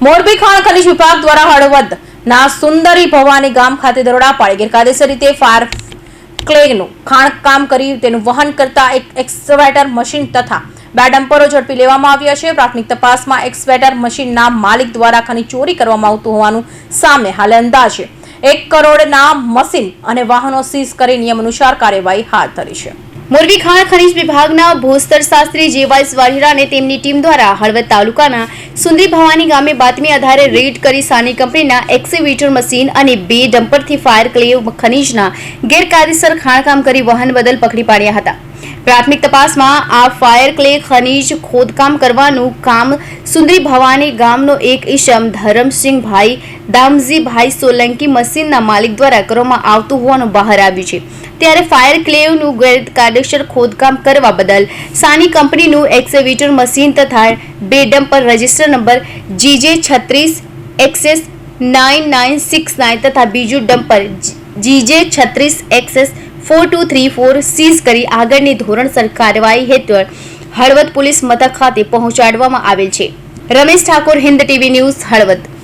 મોરબી ખાણ ખનીજ વિભાગ દ્વારા હળવદ ના સુંદરી ભવાની ગામ ખાતે દરોડા પાડી ગેરકાયદેસર રીતે ફાયર ક્લેનું ખાણકામ કરી તેનું વહન કરતા એક એક્સવેટર મશીન તથા બે ડમ્પરો ઝડપી લેવામાં આવ્યા છે. પ્રાથમિક તપાસમાં એક્સવેટર મશીનના માલિક દ્વારા ખનીજ ચોરી કરવામાં આવતું હોવાનું સામે હાલ અંદાજે એક કરોડના મશીન અને વાહનો સીઝ કરી નિયમ અનુસાર કાર્યવાહી હાથ ધરી છે. મોરબી ખાણ ખનીજ વિભાગના ભોસ્તર શાસ્ત્રી જેવાય વાઢેરા અને તેમની ટીમ દ્વારા હળવદ તાલુકાના સુંદરી ભવાની ગામે બાતમી આધારે રેડ કરી સાની કંપનીના એક્સિવેટર મશીન અને બે ડમ્પરથી ફાયર ક્લેવ ખનીજના ગેરકાયદેસર ખાણકામ કરી વાહન બદલ પકડી પાડ્યા હતા. પ્રાથમિક તપાસમાં આ ફાયર ક્લે ખનીજ ખોદકામ કરવાનું કામ સુંદરી ભવાની ગામનો એક ઈશમ ધરમસિંહભાઈ દામજીભાઈ સોલંકી મશીનના માલિક દ્વારા કરવામાં આવતું હોવાનું બહાર આવ્યું છે. ત્યારે ફાયર ક્લેવનું ગેરકાયદેસર ખોદકામ કરવા બદલ સાની કંપનીનું એક્સેવેટર મશીન તથા બે ડમ્પર રજિસ્ટર નંબર જીજે છત્રીસ, XS nine nine six nine તથા બીજું ડમ્પર જીજે છત્રીસ XS four two three four seize કરી આગળની ધોરણસર કાર્યવાહી હેઠળ હળવદ પોલીસ મથક ખાતે પહોંચાડવામાં આવેલ છે. Ramesh Thakor, Hind TV news, Halvad.